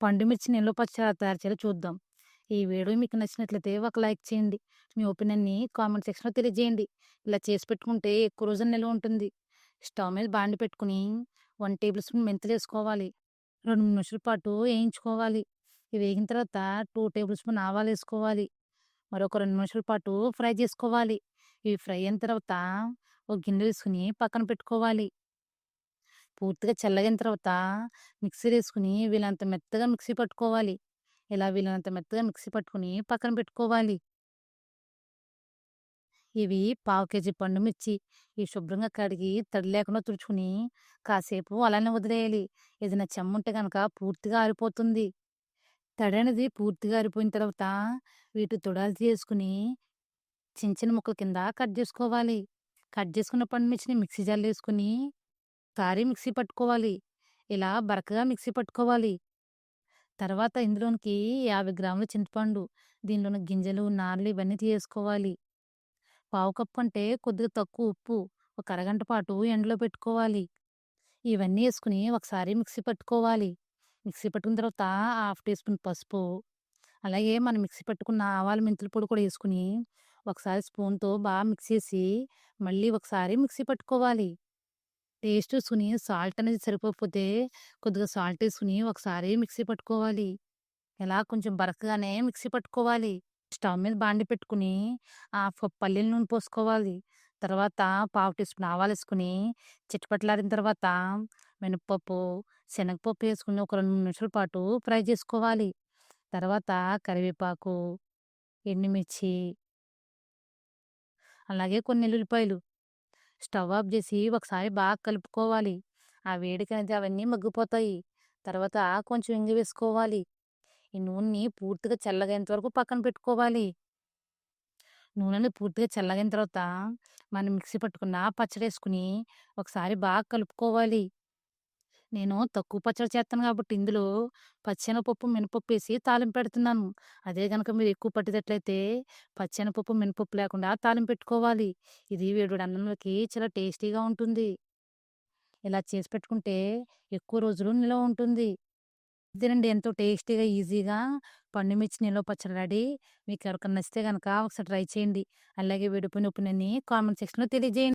పండు మిర్చి నిల్వ పచ్చడి తయారు చేయాలో చూద్దాం. ఈ వీడియో మీకు నచ్చినట్లయితే ఒక లైక్ చేయండి. మీ ఒపీనియన్‌ని కామెంట్ సెక్షన్‌లో తెలియజేయండి. ఇలా చేసి పెట్టుకుంటే ఎక్కువ రోజులు నిల్వ ఉంటుంది. స్టవ్ మీద బాండి పెట్టుకొని 1 టేబుల్ స్పూన్ మెంతులేసుకోవాలి. 2 నిమిషాల పాటు వేయించుకోవాలి. ఇవి వేగిన తర్వాత టూ టేబుల్ స్పూన్ ఆవాలేసుకోవాలి. మరొక రెండు నిమిషాల పాటు ఫ్రై చేసుకోవాలి. ఇవి ఫ్రై అయిన తర్వాత ఒక గిన్నె వేసుకుని పక్కన పెట్టుకోవాలి. పూర్తిగా చల్లగిన తర్వాత మిక్సీ వేసుకుని వీళ్ళంత మెత్తగా మిక్సీ పట్టుకోవాలి. ఇలా వీళ్ళంత మెత్తగా మిక్సీ పట్టుకొని పక్కన పెట్టుకోవాలి. ఇవి పావు కేజీ పండు మిర్చి. ఇవి శుభ్రంగా కడిగి తడి లేకుండా తుడుచుకుని కాసేపు అలానే వదిలేయాలి. ఏదైనా చెమ్ముంటే కనుక పూర్తిగా ఆరిపోతుంది. తడి అనేది పూర్తిగా ఆరిపోయిన తర్వాత వీటి తొడాలు తీసుకొని చిన్న చిన్న ముక్కల కింద కట్ చేసుకోవాలి. కట్ చేసుకున్న పండు మిర్చిని మిక్సీ జార్‌లో వేసుకుని ఒకసారి మిక్సీ పట్టుకోవాలి. ఇలా బరకగా మిక్సీ పట్టుకోవాలి. తర్వాత ఇందులోనికి 50 గ్రాముల చింతపండు, దీనిలోని గింజలు, నార్లు ఇవన్నీ తీసుకోవాలి పావు కప్పు అంటే కొద్దిగా తక్కువ ఉప్పు, ఒక అరగంట పాటు ఎండలో పెట్టుకోవాలి. ఇవన్నీ వేసుకుని ఒకసారి మిక్సీ పట్టుకోవాలి. మిక్సీ పట్టుకున్న తర్వాత హాఫ్ టీ స్పూన్ పసుపు, అలాగే మనం మిక్సీ పట్టుకున్న ఆవాల మెంతుల పొడి కూడా వేసుకుని ఒకసారి స్పూన్‌తో బాగా మిక్స్ చేసి మళ్ళీ ఒకసారి మిక్సీ పట్టుకోవాలి. టేస్ట్ సుని సాల్ట్ అనేది సరిపోకపోతే కొద్దిగా సాల్ట్ వేసుకుని ఒకసారి మిక్సీ పట్టుకోవాలి. ఇలా కొంచెం బరకగానే మిక్సీ పట్టుకోవాలి. స్టవ్ మీద బాండి పెట్టుకొని ఆ పల్లీల నూనె పోసుకోవాలి. తర్వాత పావు టీ స్పూన్ ఆవాలేసుకొని చిటపటలాడిన తర్వాత మినపప్పు, శనగపప్పు వేసుకుని ఒక రెండు నిమిషాల పాటు ఫ్రై చేసుకోవాలి. తర్వాత కరివేపాకు, ఎండుమిర్చి అలాగే కొన్ని ఎల్లుల్లిపాయలు. స్టవ్ ఆఫ్ చేసి ఒకసారి బాగా కలుపుకోవాలి. ఆ వేడికనేది అవన్నీ మగ్గిపోతాయి. తర్వాత కొంచెం ఇంగి వేసుకోవాలి. ఈ నూనెని పూర్తిగా చల్లగయ్యేంత వరకు పక్కన పెట్టుకోవాలి. నూనెని పూర్తిగా చల్లగైన తర్వాత మనం మిక్సీ పట్టుకున్న పచ్చడి వేసుకుని ఒకసారి బాగా కలుపుకోవాలి. నేను తక్కువ పచ్చడి చేస్తాను కాబట్టి ఇందులో పచ్చెనపప్పు మినపప్పు వేసి తాలింపు పెడుతున్నాను. అదే కనుక మీరు ఎక్కువ పట్టేటట్లయితే పచ్చెనపప్పు మినపప్పు లేకుండా తాలింపు పెట్టుకోవాలి. ఇది వేడు అన్నంలోకి చాలా టేస్టీగా ఉంటుంది. ఇలా చేసి పెట్టుకుంటే ఎక్కువ రోజులు నిల్వ ఉంటుంది. ఇదేనండి ఎంతో టేస్టీగా, ఈజీగా పండుమిర్చి నిల్వ పచ్చడి రెడీ. మీకు ఎవరికైనా నచ్చితే కనుక ఒకసారి ట్రై చేయండి. అలాగే వీడియో ఉప్పునని కామెంట్ సెక్షన్‌లో తెలియజేయండి.